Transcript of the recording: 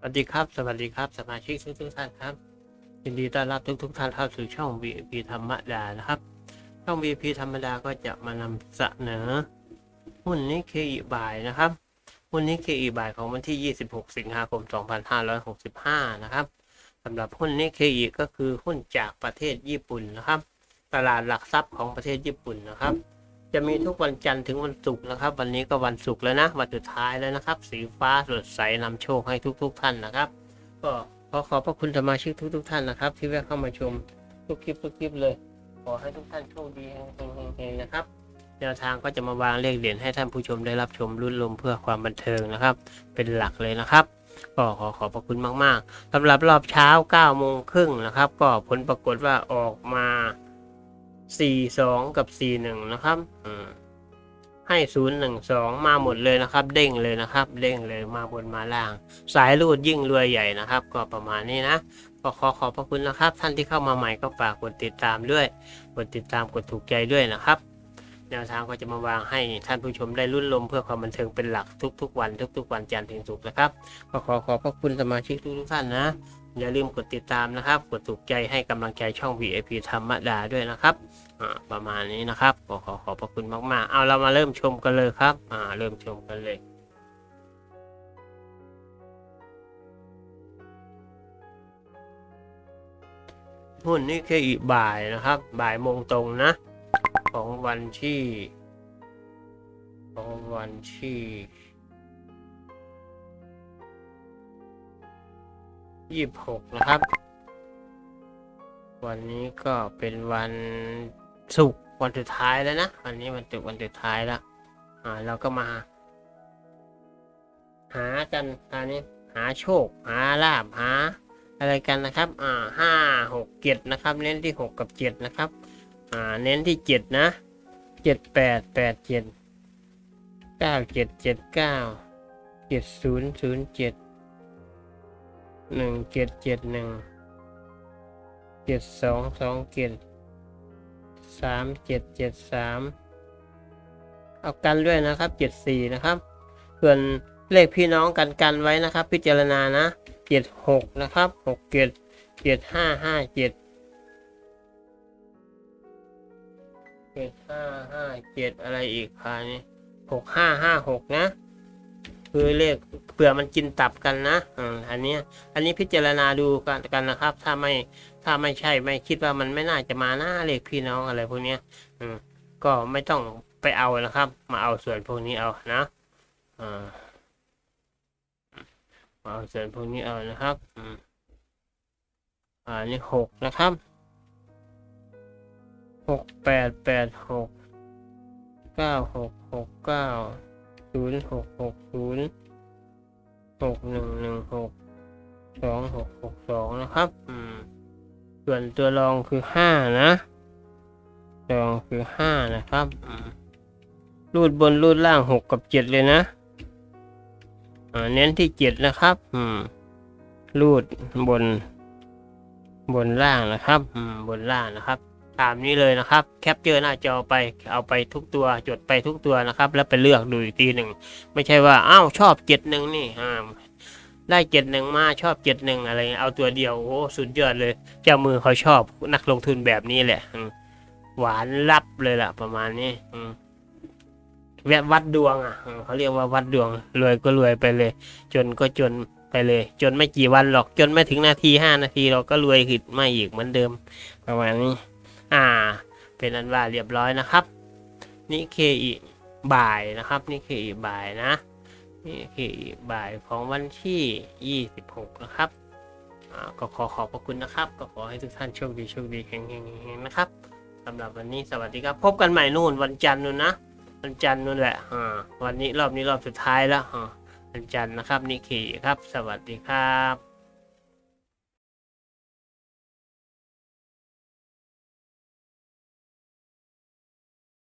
สวัสดีครับ สวัสดีครับ สมาชิกทุกทุกท่านครับ ยินดีต้อนรับทุกทุกท่านเข้าสู่ช่อง VIP ธรรมดานะครับ ช่อง VIP ธรรมดาก็จะมานำเสนอหุ้นนิเคอีบายนะครับ หุ้นนิเคอีบายของวันที่ 26 สิงหาคม 2565 นะครับสำหรับหุ้นนิเคอีก็คือหุ้นจากประเทศญี่ปุ่นนะครับ ตลาดหลักทรัพย์ของประเทศญี่ปุ่นนะครับ จะมีทุกวันจันทร์ถึงวันศุกร์นะครับ วันนี้ก็วันศุกร์แล้วนะ วันสุดท้ายแล้วนะครับ สีฟ้าสดใสนำโชคให้ทุกๆท่านนะครับ ก็ขอขอบพระคุณสมาชิกทุกๆท่านนะครับ ที่แวะเข้ามาชมทุกคลิปทุกคลิปเลย ขอให้ทุกท่านโชคดีเฮงๆนะครับแนวทางก็จะมาวางเลขเด่นให้ท่านผู้ชมได้รับชมรุ่นลมเพื่อความบันเทิงนะครับ เป็นหลักเลยนะครับก็ขอขอบพระคุณมากๆสำหรับรอบเช้า9โมงครึ่งนะครับ ก็ผลปรากฏว่าออกมา 42กับ41นะครับอืมให้012มาหมดเลยนะครับ เด้งเลยนะครับ เด้งเลยมาบนมาล่าง สายรูดยิ่งรวยใหญ่นะครับ ก็ประมาณนี้นะก็ขอขอบพระคุณนะครับ ท่านที่เข้ามาใหม่ก็ฝากกดติดตามด้วย กดติดตามกดถูกใจด้วยนะครับ แนวทางก็จะมาวางให้ท่านผู้ชมได้รุ่นลมเพื่อความบันเทิงเป็นหลักทุก ๆ วันทุก ๆ วันจันทร์ถึงศุกร์นะครับก็ขอขอบพระคุณสมาชิกทุกๆท่านนะ อย่าลืมกดติดตามนะครับ กดถูกใจให้กำลังใจช่อง VIP ธรรมดาด้วยนะครับประมาณนี้นะครับขอขอขอบพระคุณมากๆ เอาเรามาเริ่มชมกันเลยครับอ่าเริ่มชมกันเลยหุ้นนี่แค่อีบ่ายนะครับ บ่ายโมงตรงนะ ของวันที่ของวันที่ยี่สิบหกนะครับ วันนี้ก็เป็นวันศุกร์วันสุดท้ายแล้วนะ วันนี้วันศุกร์วันสุดท้ายแล้วอ่าเราก็มา หากันตอนนี้หาโชค หาลาบหาอะไรกันนะครับ อ่าห้าหกเจ็ดนะครับ เน้นที่หกกับเจ็ดนะครับ อ่า เน้นที่เจ็ดนะเจ็ดแปดแปดเจ็ดเก้าเจ็ดเจ็ดเก้าเจ็ดศูนย์ศูนย์เจ็ดหนึ่งเจ็ดเจ็ดหนึ่งเจ็ดสองสองเจ็ดสามเจ็ดเจ็ดสามเอากันด้วยนะครับเจ็ดสี่นะครับ ส่วนเลขพี่น้องกันกันไว้นะครับ พิจารณานะเจ็ดหกนะครับหกเจ็ดเจ็ดห้าห้าเจ็ด จ็ดห้าห้าเจ็ดอะไรอีกพานี้หกห้าห้าหกนะ คือเลขเผื่อมันกินตับกันนะอืมอันนี้อันนี้พิจารณาดูกันกันนะครับ ถ้าไม่ถ้าไม่ใช่ไม่คิดว่ามันไม่น่าจะมาหน้าเลขพี่น้องอะไรพวกเนี้ยอืมก็ไม่ต้องไปเอานะครับ มาเอาส่วนพวกนี้เอานะอ่ามาเอาส่วนพวกนี้เอานะครับ อืมอ่านี่หกนะครับ หกแปดแปดหกเก้าหกหกเก้าศูนย์หกหกศูนย์หกหนึ่งหนึ่งหกสองหกหกสองนะครับ อืม ส่วนตัวรองคือห้านะรองคือห้านะครับ อืมรูดบนรูดล่างหกกับเจ็ดเลยนะอ่าเน้นที่เจ็ดนะครับ อืม รูดบน บนล่างนะครับ อืม บนล่างนะครับ ตามนี้เลยนะครับ แคปเจอร์หน้าจอไปเอาไปทุกตัวจดไปทุกตัวนะครับ แล้วไปเลือกดูอีกทีหนึ่งไม่ใช่ว่าอ้าวชอบเจ็ดหนึ่งนี่อ่าได้เจ็ดหนึ่งมาชอบเจ็ดหนึ่งอะไรเงี้ยเอาตัวเดียวโอ้สุดยอดเลย เจ้ามือเขาชอบนักลงทุนแบบนี้แหละหวานลับเลยล่ะ ประมาณนี้อืมแวะวัดดวงอะเขาเรียกว่าวัดดวงรวยก็รวยไปเลย จนก็จนไปเลย จนไม่กี่วันหรอกจนไม่ถึงนาทีห้านาทีเราก็รวยขึ้นมาอีกเหมือนเดิม ประมาณนี้ อ่า เป็นอันว่าเรียบร้อยนะครับนี่เคอีบ่ายนะครับนี่เคอีบ่ายนะนี่คือบ่ายของวันที่ 26 นะครับก็ขอขอบพระคุณนะครับ ก็ขอให้ทุกท่านโชคดีโชคดีแข็งๆๆนะครับสำหรับวันนี้สวัสดีครับ พบกันใหม่นู่นวันจันทร์นู่นนะ วันจันทร์นู่นแหละอ่าวันนี้รอบนี้รอบสุดท้ายแล้วอ่าวันจันทร์นะครับนี่คือครับ สวัสดีครับ